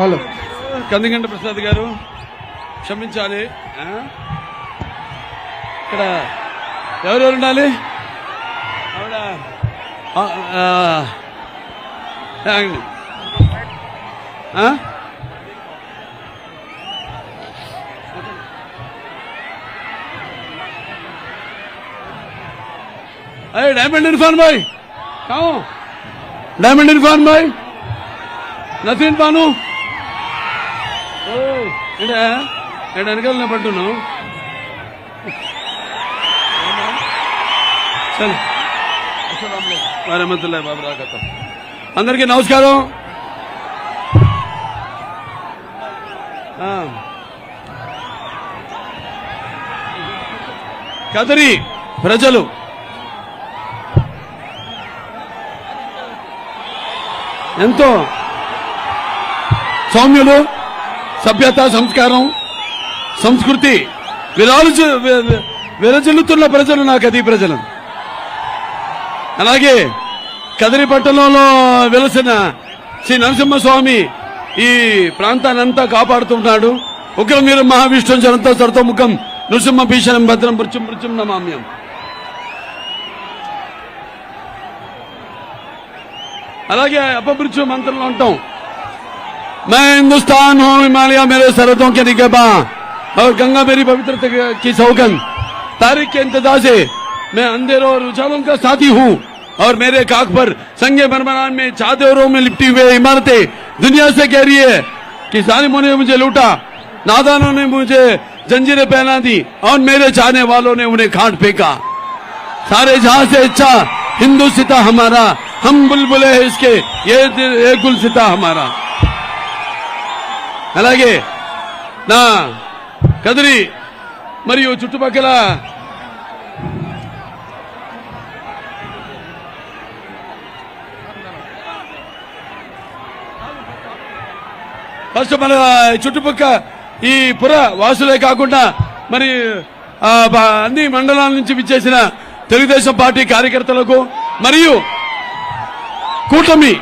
Hello. కందిగంట Prasad గారు క్షమించాలి. ఇక్కడ ఎవరెవరు ఉండాలి? ఆవిడ అరే డైమండ్ ఇన్ఫాన్ బాయ్ కావు డైమండ్ ఇన్ఫాన్ బాయ్ నసీన్ పాను ఏంటా ఏంట వెనకాల నిలబడుతున్నావు? చల్ వరహమతుల్లా బాబు రాకత. అందరికీ నమస్కారం. ఆ. కదరి ప్రజలు. ఎంతో. సౌమ్యులు. సభ్యత సంస్కారం సంస్కృతి విరాలు విరజిల్లుతున్న ప్రజలు నా కది ప్రజలు. అలాగే కదిరి పట్టణంలో వెలసిన శ్రీ నరసింహస్వామి ఈ ప్రాంతాన్నంతా కాపాడుతుంటాడు ఉగ్రం మీరు మహావిష్ణు జనంత ముఖం నృసింహ భీషణం భద్రం మృత్యుం మృత్యుం నమామ్యం. అలాగే అపమృత్యు మంత్రంలో ఉంటాం. मैं हिंदुस्तान हूँ, हिमालय मेरे सरहदों के निगहबा और गंगा मेरी पवित्र की सौगंध। तारीख के इंतज़ार से मैं अंधेरों और उजालों का साथी हूँ। और मेरे काक पर संगे बरमरान में चादरों में लिपटी हुए इमारतें दुनिया से कह रही है कि जालिमों ने मुझे लूटा, नादानों ने मुझे जंजीरें पहना दी, और मेरे चाहने वालों ने उन्हें खाट फेंका। सारे जहाँ से अच्छा हिंदू सिता हमारा, हम बुलबुले हैं इसके, ये ये गुल सिता हमारा। అలాగే నా కదిరి మరియు చుట్టుపక్కల ఫస్ట్ మన చుట్టుపక్క ఈ పుర వాసులే కాకుండా మరి అన్ని మండలాల నుంచి విచ్చేసిన తెలుగుదేశం పార్టీ కార్యకర్తలకు మరియు కూటమి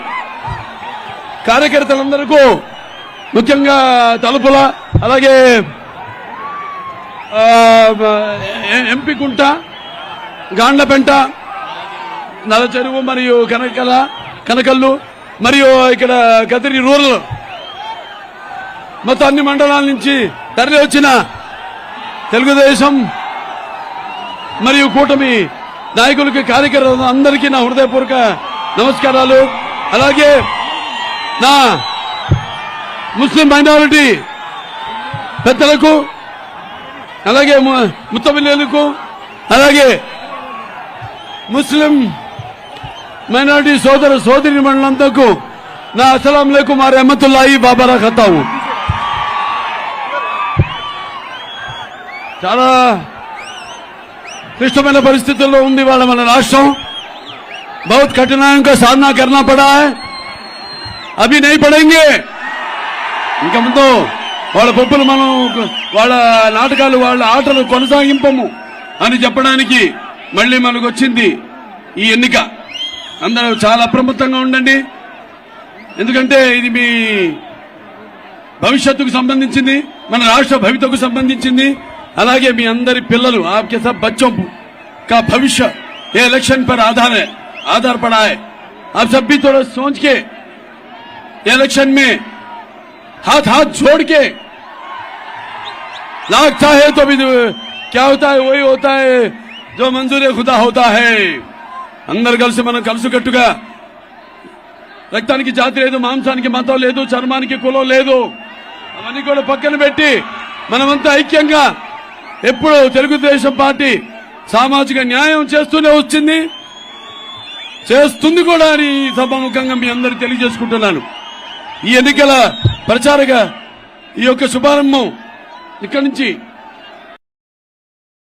కార్యకర్తలందరికీ ముఖ్యంగా తలుపుల అలాగే ఎంపికుంట ఎ- ఎంపీ కుంట గాండ్లపెంట మరియు కనకల కనకల్లు మరియు ఇక్కడ కదిరి రూరల్ మొత్తం అన్ని మండలాల నుంచి తరలి వచ్చిన తెలుగుదేశం మరియు కూటమి నాయకులకి కార్యకర్తలు అందరికీ నా హృదయపూర్వక నమస్కారాలు. అలాగే నా ముస్లిం మైనారిటీ పెద్దలకు అలాగే ము- ముత్తమిల్లులకు అలాగే ముస్లిం మైనారిటీ సోదర సోదరి మండలంతకు నా అస్సలం లేకుమ్ మా రహమతుల్లాయి బాబారా ఖతావు చాలా క్లిష్టమైన పరిస్థితుల్లో ఉంది వాళ్ళ మన రాష్ట్రం बहुत कठिनाइयों का सामना करना पड़ा है अभी नहीं पड़ेंगे ఇంకా ముందు వాళ్ళ పప్పులు మనం వాళ్ళ నాటకాలు వాళ్ళ ఆటలు కొనసాగింపము అని చెప్పడానికి మళ్ళీ మనకు వచ్చింది ఈ ఎన్నిక అందరూ చాలా అప్రమత్తంగా ఉండండి ఎందుకంటే ఇది మీ భవిష్యత్తుకు సంబంధించింది మన రాష్ట్ర భవితకు సంబంధించింది అలాగే మీ అందరి పిల్లలు आपके सब बच्चों का भविष्य ये इलेक्शन पर आधार है आधार पड़ा है आप सब भी थोड़ा सोच के इलेक्शन में हाथ हाथ जोड़ के लागता है तो भी क्या होता है वही होता है जो मंजूर खुदा होता है అందరు కలిసి మనం కలుసుకట్టుగా రక్తానికి జాతి లేదు మాంసానికి మతం లేదు చర్మానికి కులం లేదు అవన్నీ కూడా పక్కన పెట్టి మనమంతా ఐక్యంగా ఎప్పుడు తెలుగుదేశం పార్టీ సామాజిక న్యాయం చేస్తూనే వచ్చింది చేస్తుంది కూడా అని ఈ సభాముఖంగా మీ అందరికి తెలియజేసుకుంటున్నాను ఈ ఎన్నికల ప్రచారగా ఈ యొక్క శుభారంభం ఇక్కడి నుంచి